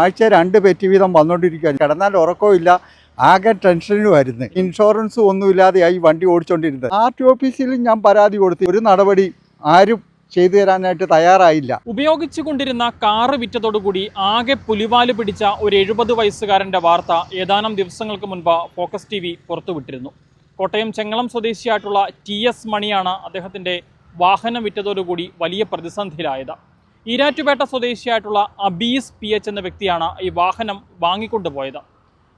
ആഴ്ച രണ്ട് പെറ്റി വീതം വന്നുകൊണ്ടിരിക്കുകയാണ് കിടന്നാൽ ഉറക്കമില്ല ആകെ ടെൻഷനുമായിരുന്നു ഇൻഷുറൻസ് ഒന്നുമില്ലാതെയായി വണ്ടി ഓടിച്ചുകൊണ്ടിരുന്നത് ആർ ടി ഓഫീസിൽ ഞാൻ പരാതി കൊടുത്തു ഒരു നടപടി ആരും ചെയ്തു തരാനായിട്ട് തയ്യാറായില്ല. ഉപയോഗിച്ചുകൊണ്ടിരുന്ന കാറ് വിറ്റതോടുകൂടി ആകെ പുലിവാൽ പിടിച്ച ഒരു എഴുപത് വയസ്സുകാരന്റെ വാർത്ത ഏതാനും ദിവസങ്ങൾക്ക് മുൻപ് ഫോക്കസ് ടി വി പുറത്തുവിട്ടിരുന്നു. കോട്ടയം ചെങ്ങളം സ്വദേശിയായിട്ടുള്ള ടി എസ് മണിയാണ് അദ്ദേഹത്തിന്റെ വാഹനം വിറ്റതോടുകൂടി വലിയ പ്രതിസന്ധിയിലായത്. ഈരാറ്റുപേട്ട സ്വദേശിയായിട്ടുള്ള അബീസ് പി എച്ച് എന്ന വ്യക്തിയാണ് ഈ വാഹനം വാങ്ങിക്കൊണ്ടുപോയത്.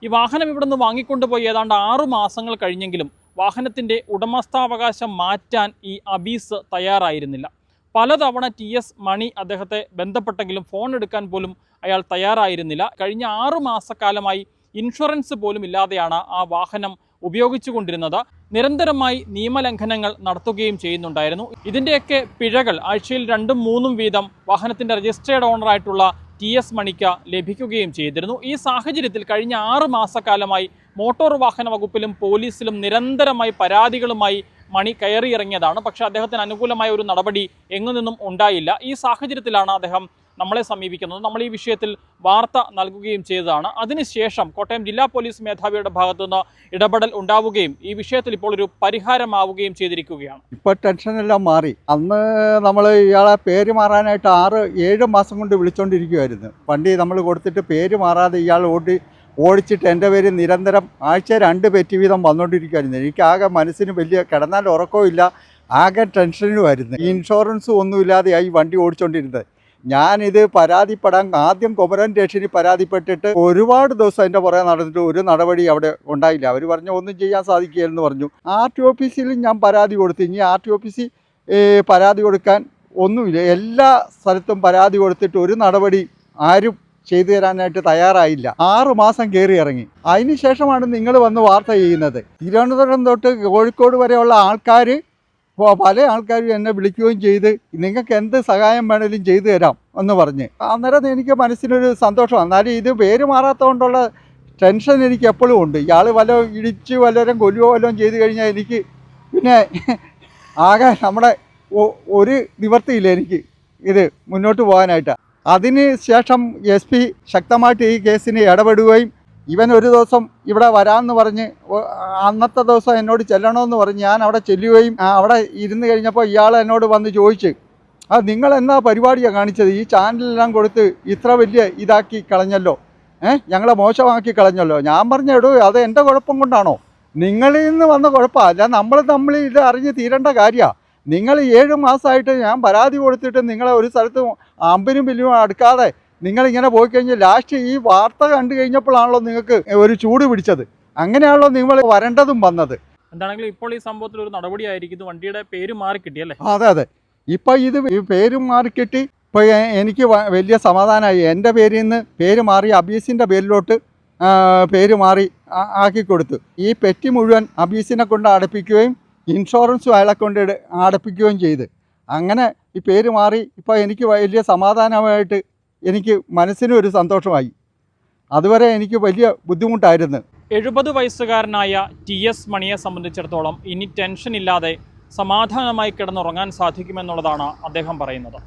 ഈ വാഹനം ഇവിടുന്ന് വാങ്ങിക്കൊണ്ടുപോയി ഏതാണ്ട് ആറു മാസങ്ങൾ കഴിഞ്ഞെങ്കിലും വാഹനത്തിന്റെ ഉടമസ്ഥാവകാശം മാറ്റാൻ ഈ അബീസ് തയ്യാറായിരുന്നില്ല. പലതവണ ടി എസ് മണി അദ്ദേഹത്തെ ബന്ധപ്പെട്ടെങ്കിലും ഫോൺ എടുക്കാൻ പോലും അയാൾ തയ്യാറായിരുന്നില്ല. കഴിഞ്ഞ ആറു മാസക്കാലമായി ഇൻഷുറൻസ് പോലും ഇല്ലാതെയാണ് ആ വാഹനം ഉപയോഗിച്ചുകൊണ്ടിരുന്നത്. നിരന്തരമായി നിയമലംഘനങ്ങൾ നടത്തുകയും ചെയ്യുന്നുണ്ടായിരുന്നു. ഇതിന്റെയൊക്കെ പിഴകൾ ആഴ്ചയിൽ രണ്ടും മൂന്നും വീതം വാഹനത്തിന്റെ രജിസ്ട്രേഡ് ഓണറായിട്ടുള്ള ടി എസ് മണിക്ക് ലഭിക്കുകയും ചെയ്തിരുന്നു. ഈ സാഹചര്യത്തിൽ കഴിഞ്ഞ ആറ് മാസക്കാലമായി മോട്ടോർ വാഹന വകുപ്പിലും പോലീസിലും നിരന്തരമായി പരാതികളുമായി മണി കയറിയിറങ്ങിയതാണ്. പക്ഷേ അദ്ദേഹത്തിന് അനുകൂലമായ ഒരു നടപടി എങ്ങു നിന്നും ഉണ്ടായില്ല. ഈ സാഹചര്യത്തിലാണ് അദ്ദേഹം നമ്മളെ സമീപിക്കുന്നത്. നമ്മൾ ഈ വിഷയത്തിൽ വാർത്ത നൽകുകയും ചെയ്തതാണ്. അതിനുശേഷം കോട്ടയം ജില്ലാ പോലീസ് മേധാവിയുടെ ഭാഗത്തു നിന്ന് ഇടപെടൽ ഉണ്ടാവുകയും ഈ വിഷയത്തിൽ ഇപ്പോൾ ഒരു പരിഹാരമാവുകയും ചെയ്തിരിക്കുകയാണ്. ഇപ്പോൾ ടെൻഷനെല്ലാം മാറി. അന്ന് നമ്മൾ ഇയാളെ പേര് മാറാനായിട്ട് ആറ് ഏഴ് മാസം കൊണ്ട് വിളിച്ചുകൊണ്ടിരിക്കുമായിരുന്നു വണ്ടി നമ്മൾ കൊടുത്തിട്ട് പേര് മാറാതെ ഇയാൾ ഓടി ഓടിച്ചിട്ട് എന്റെ പേര് നിരന്തരം ആഴ്ച രണ്ട് പെറ്റി വീതം വന്നുകൊണ്ടിരിക്കുമായിരുന്നു എനിക്കാകെ മനസ്സിന് വലിയ കിടന്നാൽ ഉറക്കമില്ല ആകെ ടെൻഷനുമായിരുന്നു ഇൻഷുറൻസ് ഒന്നുമില്ലാതെയായി വണ്ടി ഓടിച്ചുകൊണ്ടിരുന്നത് ഞാനിത് പരാതിപ്പെടാൻ ആദ്യം കുമരൻ സ്റ്റേഷനിൽ പരാതിപ്പെട്ടിട്ട് ഒരുപാട് ദിവസം അതിന്റെ പുറകെ നടന്നിട്ട് ഒരു നടപടി അവിടെ ഉണ്ടായില്ല. അവർ പറഞ്ഞു ഒന്നും ചെയ്യാൻ സാധിക്കില്ലെന്ന് പറഞ്ഞു. ആർ ടി ഓഫീസിൽ ഞാൻ പരാതി കൊടുത്തു. ഇനി ആർ ടി ഓഫീസിൽ പരാതി കൊടുക്കാൻ ഒന്നുമില്ല. എല്ലാ സ്ഥലത്തും പരാതി കൊടുത്തിട്ട് ഒരു നടപടി ആരും ചെയ്തു തരാനായിട്ട് തയ്യാറായില്ല. ആറു മാസം കയറി ഇറങ്ങി. അതിനുശേഷമാണ് നിങ്ങൾ വന്ന് വാർത്ത ചെയ്യുന്നത്. തിരുവനന്തപുരം തൊട്ട് കോഴിക്കോട് വരെയുള്ള ആൾക്കാർ പല ആൾക്കാരും എന്നെ വിളിക്കുകയും ചെയ്ത് നിങ്ങൾക്ക് എന്ത് സഹായം വേണേലും ചെയ്തു തരാം എന്ന് പറഞ്ഞ്. അന്നേരം എനിക്ക് മനസ്സിനൊരു സന്തോഷം എന്നാലും ഇത് പേര് മാറാത്തതുകൊണ്ടുള്ള ടെൻഷൻ എനിക്ക് എപ്പോഴും ഉണ്ട്. ഇയാൾ വല്ല ഇടിച്ച് വല്ലവരും കൊല്ലുകയോ വല്ലതും ചെയ്ത് കഴിഞ്ഞാൽ എനിക്ക് പിന്നെ ആകെ നമ്മുടെ ഒരു നിവർത്തിയില്ല എനിക്ക് ഇത് മുന്നോട്ട് പോകാനായിട്ട്. അതിന് ശേഷം എസ് പി ശക്തമായിട്ട് ഈ കേസിന് ഇടപെടുകയും ഇവൻ ഒരു ദിവസം ഇവിടെ വരാമെന്ന് പറഞ്ഞ് അന്നത്തെ ദിവസം എന്നോട് ചെല്ലണമെന്ന് പറഞ്ഞ് ഞാൻ അവിടെ ചെല്ലുകയും അവിടെ ഇരുന്ന് കഴിഞ്ഞപ്പോൾ ഇയാൾ എന്നോട് വന്ന് ചോദിച്ച് ആ നിങ്ങൾ എന്നാ പരിപാടിയാണ് കാണിച്ചത്? ഈ ചാനലെല്ലാം കൊടുത്ത് ഇത്ര വലിയ ഇതാക്കി കളഞ്ഞല്ലോ. ഏഹ് ഞങ്ങളെ മോശമാക്കി കളഞ്ഞല്ലോ. ഞാൻ പറഞ്ഞെടു എടോ അത് എന്റെ കുഴപ്പം കൊണ്ടാണോ? നിങ്ങളിൽ നിന്ന് വന്ന കുഴപ്പമാണ് അല്ല നമ്മൾ തമ്മിൽ ഇത് അറിഞ്ഞ് തീരേണ്ട കാര്യമാണ് നിങ്ങൾ ഏഴ് മാസമായിട്ട് ഞാൻ പരാതി കൊടുത്തിട്ട് നിങ്ങളെ ഒരു സ്ഥലത്തും അമ്പിനും ബില്ലും അടുക്കാതെ നിങ്ങളിങ്ങനെ പോയി കഴിഞ്ഞാൽ ലാസ്റ്റ് ഈ വാർത്ത കണ്ടു കഴിഞ്ഞപ്പോഴാണല്ലോ നിങ്ങൾക്ക് ഒരു ചൂട് പിടിച്ചത്. അങ്ങനെയാണല്ലോ നിങ്ങൾ വരേണ്ടതും വന്നത്. എന്താണെങ്കിലും ഇപ്പോൾ ഈ സംഭവത്തിൽ ഒരു നടപടി ആയിരിക്കും വണ്ടിയുടെ പേര് മാറി കിട്ടിയല്ലേ അതെ അതെ. ഇപ്പം ഇത് പേര് മാറി കിട്ടി. ഇപ്പോൾ എനിക്ക് വലിയ സമാധാനമായി എന്റെ പേരിൽ നിന്ന് പേര് മാറി അബീസിന്റെ പേരിലോട്ട് പേര് മാറി ആക്കി കൊടുത്തു. ഈ പെറ്റി മുഴുവൻ അബീസിനെ കൊണ്ട് അടപ്പിക്കുകയും ഇൻഷുറൻസും അയാളെ കൊണ്ട് അടപ്പിക്കുകയും ചെയ്ത്. അങ്ങനെ ഈ പേര് മാറി ഇപ്പോൾ എനിക്ക് വലിയ സമാധാനമായിട്ട് എനിക്ക് മനസ്സിനും ഒരു സന്തോഷമായി. അതുവരെ എനിക്ക് വലിയ ബുദ്ധിമുട്ടായിരുന്നു. എഴുപത് വയസ്സുകാരനായ ടി എസ് മണിയെ സംബന്ധിച്ചിടത്തോളം ഇനി ടെൻഷൻ ഇല്ലാതെ സമാധാനമായി കിടന്നുറങ്ങാൻ സാധിക്കുമെന്നുള്ളതാണ് അദ്ദേഹം പറയുന്നത്.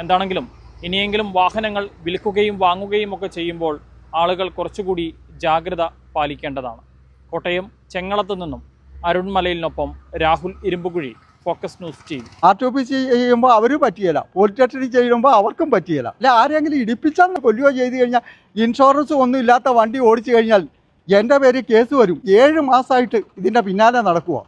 എന്താണെങ്കിലും ഇനിയെങ്കിലും വാഹനങ്ങൾ വിൽക്കുകയും വാങ്ങുകയും ഒക്കെ ചെയ്യുമ്പോൾ ആളുകൾ കുറച്ചുകൂടി ജാഗ്രത പാലിക്കേണ്ടതാണ്. കോട്ടയം ചെങ്ങളത്തു നിന്നും അരുൺമലയിലിനൊപ്പം Rahul Irumpukuzhi. Focus news team R T office ചെയ്യുമ്പോൾ അവർ പറ്റിയല്ല പോലീസ് സ്റ്റേഷനിൽ ചെയ്യുമ്പോൾ അവർക്കും പറ്റിയല്ല അല്ല ആരെങ്കിലും ഇടിപ്പിച്ചാൽ കൊല്ലുകയോ ചെയ്ത് കഴിഞ്ഞാൽ ഇൻഷുറൻസ് ഒന്നും ഇല്ലാത്ത വണ്ടി ഓടിച്ചു കഴിഞ്ഞാൽ എന്റെ പേര് കേസ് വരും. ഏഴ് മാസമായിട്ട് ഇതിന്റെ പിന്നാലെ നടക്കുക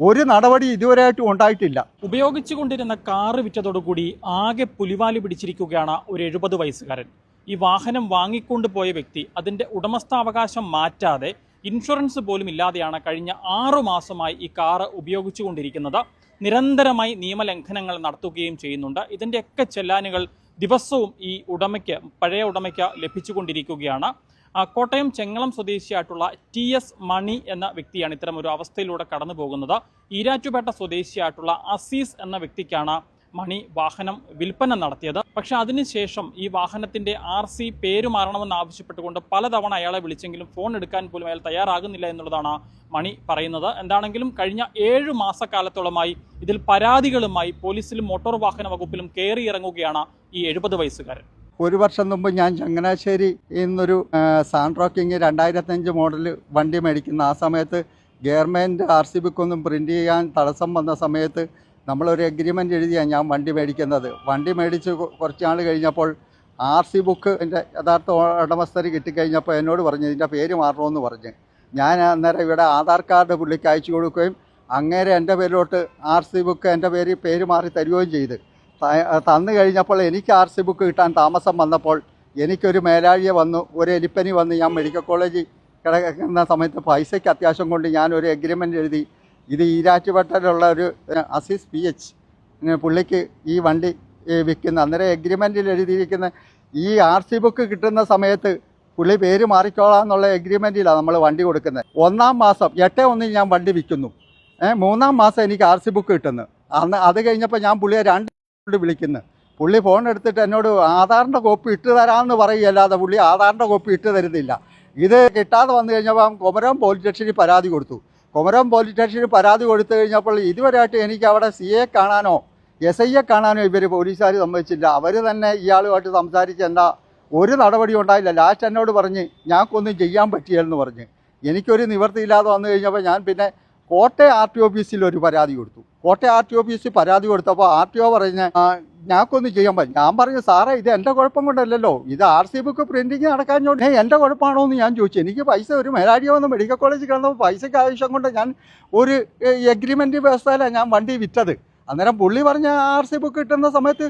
ഒരു നടപടി ഇതുവരെയായിട്ടും ഉണ്ടായിട്ടില്ല. ഉപയോഗിച്ചു കൊണ്ടിരുന്ന കാറ് വിറ്റതോടുകൂടി ആകെ പുലിവാലി പിടിച്ചിരിക്കുകയാണ് ഒരു എഴുപത് വയസ്സുകാരൻ. ഈ വാഹനം വാങ്ങിക്കൊണ്ട് പോയ വ്യക്തി അതിന്റെ ഉടമസ്ഥാവകാശം മാറ്റാതെ ഇൻഷുറൻസ് പോലും ഇല്ലാതെയാണ് കഴിഞ്ഞ ആറു മാസമായി ഈ കാറ് ഉപയോഗിച്ചുകൊണ്ടിരിക്കുന്നത് നിരന്തരമായി നിയമലംഘനങ്ങൾ നടത്തുകയും ചെയ്യുന്നുണ്ട്. ഇതിന്റെയൊക്കെ ചെല്ലാനുകൾ ദിവസവും ഈ ഉടമയ്ക്ക് പഴയ ഉടമയ്ക്ക് ലഭിച്ചുകൊണ്ടിരിക്കുകയാണ്. കോട്ടയം ചെങ്ങളം സ്വദേശിയായിട്ടുള്ള ടി എസ് മണി എന്ന വ്യക്തിയാണ് ഇത്തരം ഒരു അവസ്ഥയിലൂടെ കടന്നു പോകുന്നത് ഈരാറ്റുപേട്ട സ്വദേശിയായിട്ടുള്ള അസീസ് എന്ന വ്യക്തിക്കാണ് മണി വാഹനം വിൽപ്പന നടത്തിയത്. പക്ഷെ അതിനുശേഷം ഈ വാഹനത്തിന്റെ ആർ സി പേര് മാറണമെന്ന് ആവശ്യപ്പെട്ടുകൊണ്ട് പലതവണ അയാളെ വിളിച്ചെങ്കിലും ഫോൺ എടുക്കാൻ പോലും അയാൾ തയ്യാറാകുന്നില്ല എന്നുള്ളതാണ് മണി പറയുന്നത്. എന്താണെങ്കിലും കഴിഞ്ഞ ഏഴ് മാസക്കാലത്തോളമായി ഇതിൽ പരാതികളുമായി പോലീസിലും മോട്ടോർ വാഹന വകുപ്പിലും കയറി ഇറങ്ങുകയാണ് ഈ എഴുപത് വയസ്സുകാരൻ. ഒരു വർഷം മുമ്പ് ഞാൻ ചങ്ങനാശ്ശേരി എന്നൊരു സാൻട്രോക്കിങ് രണ്ടായിരത്തഞ്ച് മോഡൽ വണ്ടി മേടിക്കുന്ന ആ സമയത്ത് ഗവൺമെന്റ് ആർ സി ബുക്ക് ഒന്നും പ്രിന്റ് ചെയ്യാൻ തടസ്സം വന്ന സമയത്ത് നമ്മളൊരു എഗ്രിമെന്റ് എഴുതിയാണ് ഞാൻ വണ്ടി മേടിക്കുന്നത്. വണ്ടി മേടിച്ച് കുറച്ച് നാൾ കഴിഞ്ഞപ്പോൾ ആർ സി ബുക്ക് എന്റെ യഥാർത്ഥ ഉടമസ്ഥർ കിട്ടിക്കഴിഞ്ഞപ്പോൾ എന്നോട് പറഞ്ഞു ഇതിന്റെ പേര് മാറണമെന്ന് പറഞ്ഞ്. ഞാൻ അന്നേരം ഇവിടെ ആധാർ കാർഡ് പുള്ളിക്ക് അയച്ചു കൊടുക്കുകയും അങ്ങേരെ എന്റെ പേരിലോട്ട് ആർ സി ബുക്ക് എന്റെ പേര് പേര് മാറി തരികയും ചെയ്ത്. തന്നു കഴിഞ്ഞപ്പോൾ എനിക്ക് ആർ സി ബുക്ക് കിട്ടാൻ താമസം വന്നപ്പോൾ എനിക്കൊരു മേലാഴിയെ വന്നു ഒരു എലിപ്പനി വന്ന് ഞാൻ മെഡിക്കൽ കോളേജിൽ കിടക്കുന്ന സമയത്ത് പൈസയ്ക്ക് അത്യാവശ്യം കൊണ്ട് ഞാൻ ഒരു എഗ്രിമെന്റ് എഴുതി ഇത് ഈരാറ്റുപേട്ടയിലുള്ള ഒരു അസിസ് പി എച്ച് പുള്ളിക്ക് ഈ വണ്ടി വിൽക്കുന്ന അന്നേരം എഗ്രിമെന്റിൽ എഴുതിയിരിക്കുന്ന ഈ ആർ സി ബുക്ക് കിട്ടുന്ന സമയത്ത് പുള്ളി പേര് മാറിക്കോളാം എന്നുള്ള എഗ്രിമെന്റിലാണ് നമ്മൾ വണ്ടി കൊടുക്കുന്നത്. ഒന്നാം മാസം എട്ട് ഒന്നിൽ ഞാൻ വണ്ടി വിൽക്കുന്നു. മൂന്നാം മാസം എനിക്ക് ആർ സി ബുക്ക് കിട്ടുന്നു. അന്ന് അത് കഴിഞ്ഞപ്പോൾ ഞാൻ പുള്ളിയെ രണ്ട് വിളിക്കുന്നു. പുള്ളി ഫോൺ എടുത്തിട്ട് എന്നോട് ആധാറിന്റെ കോപ്പി ഇട്ട് തരാമെന്ന് പറയുകയല്ലാതെ പുള്ളി ആധാറിന്റെ കോപ്പി ഇട്ട് തരുന്നില്ല. ഇത് കിട്ടാതെ വന്നു കഴിഞ്ഞപ്പോൾ കുമരം പോലീസ് സ്റ്റേഷനിൽ പരാതി കൊടുത്തു. കൊമരം പോലീസ് സ്റ്റേഷനിൽ പരാതി കൊടുത്തു കഴിഞ്ഞപ്പോൾ ഇതുവരെയായിട്ട് എനിക്ക് അവിടെ സി എ കാണാനോ എസ് ഐയെ കാണാനോ ഇവർ പോലീസുകാർ സമ്മതിച്ചില്ല. അവർ തന്നെ ഇയാളുമായിട്ട് സംസാരിച്ച് എന്താ ഒരു നടപടി ഉണ്ടായില്ല. ലാസ്റ്റ് എന്നോട് പറഞ്ഞ് ഞങ്ങൾക്കൊന്നും ചെയ്യാൻ പറ്റിയെന്ന് പറഞ്ഞ്. എനിക്കൊരു നിവൃത്തിയില്ലാതെ വന്നു കഴിഞ്ഞപ്പോൾ ഞാൻ പിന്നെ കോട്ടയം ആർ ടി ഓഫീസിൽ ഒരു പരാതി കൊടുത്തു. കോട്ടയം ആർ ടി ഓഫീസിൽ പരാതി കൊടുത്തപ്പോൾ ആർ ടി ഒ പറഞ്ഞ് "ആ, ഞങ്ങൾക്കൊന്നും ചെയ്യാൻ പറ്റും ഞാൻ പറഞ്ഞു സാറേ ഇത് എന്റെ കുഴപ്പം കൊണ്ടല്ലല്ലോ. ഇത് ആർ സി ബുക്ക് പ്രിന്റിങ് നടക്കാഞ്ഞോണ്ട് "ഏയ്, എന്റെ കുഴപ്പമാണോ എന്ന് ഞാൻ ചോദിച്ചു. എനിക്ക് പൈസ ഒരു മേലാടി വന്ന് മെഡിക്കൽ കോളേജിൽ കിടന്നപ്പോൾ പൈസയ്ക്ക് ആവശ്യം കൊണ്ട് ഞാൻ ഒരു എഗ്രിമെന്റ് വ്യവസ്ഥയിലാണ് ഞാൻ വണ്ടി വിറ്റത്. അന്നേരം പുള്ളി പറഞ്ഞ ആർ സി ബുക്ക് കിട്ടുന്ന സമയത്ത്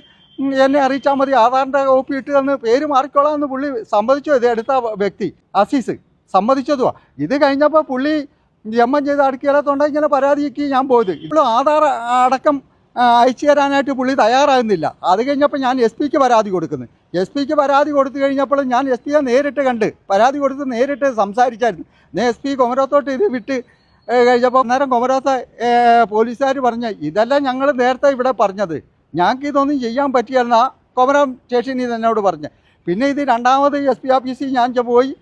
എന്നെ അറിയിച്ചാൽ മതി. ആധാറിന്റെ കോപ്പി ഇട്ട് തന്ന് പേര് മാറിക്കോളാം എന്ന് പുള്ളി സമ്മതിച്ചു. ഇത് എടുത്ത വ്യക്തി അസീസ് സമ്മതിച്ചതുവാ. ഇത് കഴിഞ്ഞപ്പോൾ പുള്ളി ജമ്മം ചെയ്ത് അടുക്കിയാലത്തോണ്ട് ഇങ്ങനെ പരാതിക്ക് ഞാൻ പോയത്. ഇപ്പോഴും ആധാർ അടക്കം അയച്ചു തരാനായിട്ട് പുള്ളി തയ്യാറാകുന്നില്ല. അത് കഴിഞ്ഞപ്പോൾ ഞാൻ എസ് പിക്ക് പരാതി കൊടുക്കുന്നു. എസ് പിക്ക് പരാതി കൊടുത്തു കഴിഞ്ഞപ്പോൾ ഞാൻ എസ് പിയെ നേരിട്ട് കണ്ട് പരാതി കൊടുത്ത് നേരിട്ട് സംസാരിച്ചായിരുന്നു. ഞാൻ എസ് പി കൊമരത്തോട്ട് ഇത് വിട്ട് കഴിഞ്ഞപ്പോൾ അന്നേരം കൊമരത്തെ പോലീസുകാർ പറഞ്ഞ ഇതെല്ലാം ഞങ്ങൾ നേരത്തെ ഇവിടെ പറഞ്ഞത്. ഞങ്ങൾക്ക് ഇതൊന്നും ചെയ്യാൻ പറ്റിയല്ല കൊമരം സ്റ്റേഷനിൽ എന്നോട് പറഞ്ഞു. പിന്നെ ഇത് രണ്ടാമത് എസ് പി ഓഫീസിൽ ഞാൻ പോയി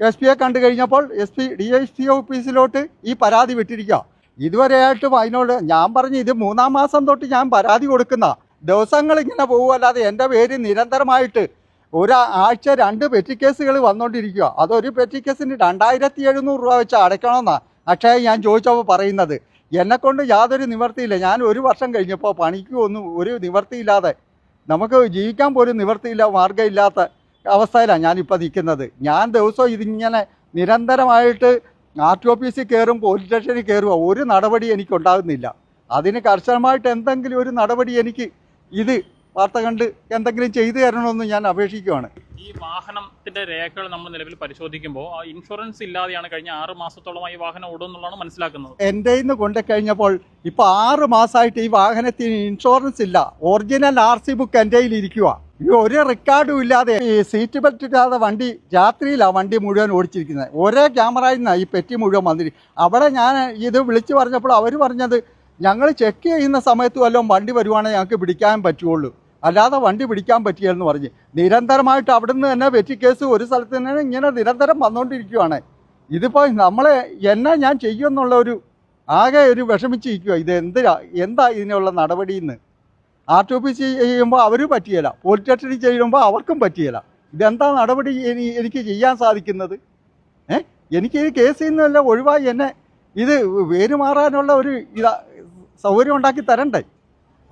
എസ് പിയെ കണ്ടു കഴിഞ്ഞപ്പോൾ S P D S P ഓഫീസിലോട്ട് ഈ പരാതി വിട്ടിരിക്കുക. ഇതുവരെയായിട്ടും അതിനോട് ഞാൻ പറഞ്ഞു ഇത് മൂന്നാം മാസം തൊട്ട് ഞാൻ പരാതി കൊടുക്കുന്ന ദിവസങ്ങൾ ഇങ്ങനെ പോകുമല്ലാതെ എന്റെ പേര് നിരന്തരമായിട്ട് ഒരു ആഴ്ച രണ്ട് പെറ്റി കേസുകൾ വന്നുകൊണ്ടിരിക്കുക അതൊരു പെറ്റി കേസിന് രണ്ടായിരത്തി എഴുന്നൂറ് രൂപ വെച്ച് അടയ്ക്കണമെന്നാണ് അക്ഷയ ഞാൻ ചോദിച്ചപ്പോൾ പറയുന്നത്. എന്നെക്കൊണ്ട് യാതൊരു നിവർത്തിയില്ല ഞാൻ ഒരു വർഷം കഴിഞ്ഞപ്പോൾ പണിക്ക് ഒന്നും ഒരു നിവർത്തിയില്ലാതെ നമുക്ക് ജീവിക്കാൻ പോലും നിവർത്തിയില്ല മാർഗമില്ലാത്ത അവസ്ഥയിലാണ് ഞാനിപ്പോൾ നിൽക്കുന്നത് ഞാൻ ദിവസവും ഇതിങ്ങനെ നിരന്തരമായിട്ട് ആർ ടി ഓഫീസിൽ കയറും പോലീസ് സ്റ്റേഷനിൽ കയറുക ഒരു നടപടി എനിക്കുണ്ടാകുന്നില്ല. അതിന് കർശനമായിട്ട് എന്തെങ്കിലും ഒരു നടപടി എനിക്ക് ഇത് വാർത്ത കണ്ട് എന്തെങ്കിലും ചെയ്തു തരണമെന്ന് ഞാൻ അപേക്ഷിക്കുകയാണ് ഈ വാഹനത്തിന്റെ രേഖകൾ നമ്മൾ നിലവിൽ പരിശോധിക്കുമ്പോൾ ആ ഇൻഷുറൻസ് ഇല്ലാതെയാണ് കഴിഞ്ഞ ആറ് മാസത്തോളമായി ഈ വാഹനം ഓടുന്നുള്ളതാണ് മനസ്സിലാക്കുന്നത്. എന്റെ നിന്ന് കൊണ്ടുകഴിഞ്ഞപ്പോൾ ഇപ്പോൾ ആറ് മാസമായിട്ട് ഈ വാഹനത്തിന് ഇൻഷുറൻസ് ഇല്ല. ഒറിജിനൽ ആർ സി ബുക്ക് എന്റെ കയ്യിൽ ഇരിക്കുക ഒരു റെക്കോർഡും ഇല്ലാതെ ഈ സീറ്റ് ബെൽറ്റ് ഇല്ലാതെ വണ്ടി രാത്രിയിലാണ് വണ്ടി മുഴുവൻ ഓടിച്ചിരിക്കുന്നത്. ഒരേ ക്യാമറയിൽ നിന്നാണ് ഈ പെറ്റി മുഴുവൻ വന്നിരിക്കും അവിടെ ഞാൻ ഇത് വിളിച്ചു പറഞ്ഞപ്പോൾ അവർ പറഞ്ഞത് ഞങ്ങൾ ചെക്ക് ചെയ്യുന്ന സമയത്ത് വല്ലതും വണ്ടി വരുവാണെങ്കിൽ ഞങ്ങൾക്ക് പിടിക്കാൻ പറ്റുള്ളൂ. അല്ലാതെ വണ്ടി പിടിക്കാൻ പറ്റിയെന്ന് പറഞ്ഞ്. നിരന്തരമായിട്ട് അവിടുന്ന് തന്നെ വെറ്റി കേസ് ഒരു സ്ഥലത്ത് തന്നെ ഇങ്ങനെ നിരന്തരം വന്നുകൊണ്ടിരിക്കുകയാണ് ഇതിപ്പോൾ നമ്മളെ എന്നെ ഞാൻ ചെയ്യുമെന്നുള്ള ഒരു ആകെ ഒരു വിഷമിച്ചിരിക്കുക ഇത് എന്തിനാ എന്താ ഇതിനുള്ള നടപടിയെന്ന് ആർ ടി ഓഫീസ് ചെയ്യുമ്പോൾ അവർ പറ്റിയല്ല പോലീസ് സ്റ്റേഷനിൽ ചെയ്യുമ്പോൾ അവർക്കും പറ്റിയല്ല ഇതെന്താ നടപടി എനിക്ക് ചെയ്യാൻ സാധിക്കുന്നത്? ഏ? എനിക്ക് ഈ കേസിൽ നിന്നല്ല ഒഴിവായി എന്നെ ഇത് വേര് മാറാനുള്ള ഒരു ഇതാ സൗകര്യം ഉണ്ടാക്കി തരണ്ടേ?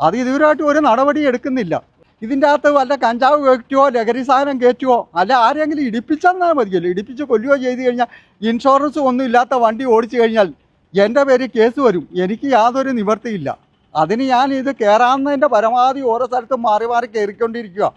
അത് ഇതുവരായിട്ട് ഒരു നടപടി എടുക്കുന്നില്ല. ഇതിന്റെ അകത്ത് വല്ല കഞ്ചാവ് കയറ്റുവോ ലഹരി സാധനം കയറ്റുവോ അല്ല ആരെങ്കിലും ഇടിപ്പിച്ചെന്നാൽ മതിയല്ലോ. ഇടിപ്പിച്ച് കൊല്ലുകയോ ചെയ്ത് കഴിഞ്ഞാൽ ഇൻഷുറൻസ് ഒന്നും ഇല്ലാത്ത വണ്ടി ഓടിച്ചു കഴിഞ്ഞാൽ എന്റെ പേര് കേസ് വരും. എനിക്ക് യാതൊരു നിവർത്തിയില്ല അതിന് ഞാൻ ഇത് കയറാവുന്നതിന്റെ പരമാവധി ഓരോ സ്ഥലത്തും മാറി മാറി കയറിക്കൊണ്ടിരിക്കുക